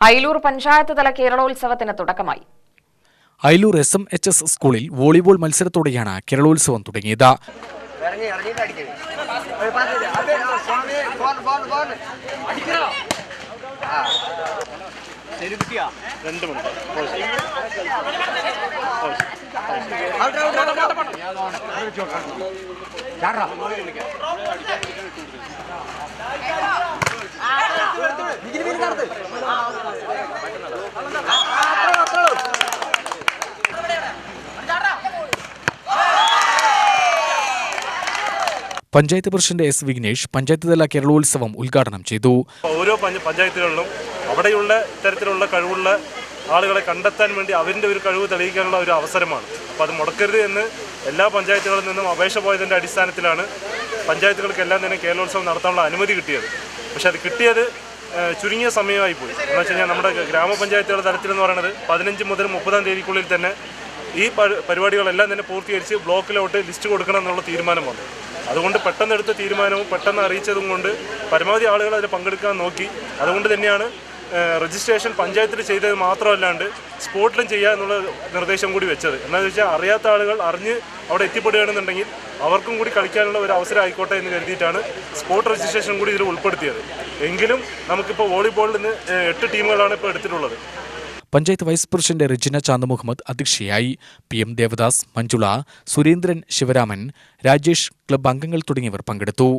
അയിലൂർ പഞ്ചായത്ത് തല കേരളോത്സവത്തിന് തുടക്കമായി. Ayalur S M H S സ്കൂളിൽ വോളിബോൾ മത്സരത്തോടെയാണ് കേരളോത്സവം തുടങ്ങിയത്. ഇറങ്ങി പഞ്ചായത്ത് പ്രസിഡന്റ് എസ് വിഘ്നേഷ് പഞ്ചായത്ത് തല കേരളോത്സവം ഉദ്ഘാടനം ചെയ്തു. ഓരോ പഞ്ച- പഞ്ചായത്തുകളിലും അവിടെയുള്ള ഇത്തരത്തിലുള്ള കഴിവുള്ള ആളുകളെ കണ്ടെത്താൻ വേണ്ടി അവരുടെ ഒരു കഴിവ് തെളിയിക്കാനുള്ള ഒരു അവസരമാണ്. അപ്പോൾ അത് മുടക്കരുത് എന്ന് എല്ലാ പഞ്ചായത്തുകളിൽ നിന്നും അപേക്ഷ പോയതിന്റെ അടിസ്ഥാനത്തിലാണ് പഞ്ചായത്തുകൾക്കെല്ലാം തന്നെ കേരളോത്സവം നടത്താനുള്ള അനുമതി കിട്ടിയത്. പക്ഷെ അത് കിട്ടിയത് ചുരുങ്ങിയ സമയമായി പോയി. എന്ന് വെച്ച് കഴിഞ്ഞാൽ നമ്മുടെ ഗ്രാമപഞ്ചായത്തുകളുടെ തലത്തിലെന്ന് പറയുന്നത് പതിനഞ്ച് മുതൽ മുപ്പതാം തീയതിക്കുള്ളിൽ തന്നെ ഈ പരി- പരിപാടികളെല്ലാം തന്നെ പൂർത്തീകരിച്ച് ബ്ലോക്കിലോട്ട് ലിസ്റ്റ് കൊടുക്കണം എന്നുള്ള തീരുമാനം വന്നു. അതുകൊണ്ട് പെട്ടെന്ന് എടുത്ത തീരുമാനവും പെട്ടെന്ന് അറിയിച്ചതും കൊണ്ട് പരമാവധി ആളുകൾ അതിൽ പങ്കെടുക്കാൻ നോക്കി. അതുകൊണ്ട് തന്നെയാണ് രജിസ്ട്രേഷൻ പഞ്ചായത്തിൽ ചെയ്തത് മാത്രമല്ലാണ്ട് സ്പോട്ടിലും ചെയ്യുക എന്നുള്ള നിർദ്ദേശം കൂടി വെച്ചത്. എന്താണെന്ന് വെച്ചാൽ അറിയാത്ത ആളുകൾ അറിഞ്ഞ് അവിടെ എത്തിപ്പെടുകയാണെന്നുണ്ടെങ്കിൽ അവർക്കും കൂടി കളിക്കാനുള്ള ഒരു അവസരം ആയിക്കോട്ടെ എന്ന് കരുതിയിട്ടാണ് സ്പോട്ട് രജിസ്ട്രേഷൻ കൂടി ഇതിൽ ഉൾപ്പെടുത്തിയത്. എങ്കിലും നമുക്കിപ്പോൾ വോളിബോളിൽ നിന്ന് എട്ട് ടീമുകളാണ് ഇപ്പോൾ എടുത്തിട്ടുള്ളത്. പഞ്ചായത്ത് വൈസ് പ്രസിഡന്റ് റിജിന ചാന്ത് മുഹമ്മദ് അധ്യക്ഷയായി. P M Devadas Manjula Surendran Sivaraman Rajesh club അംഗങ്ങൾ തുടങ്ങിയവർ പങ്കെടുത്തു.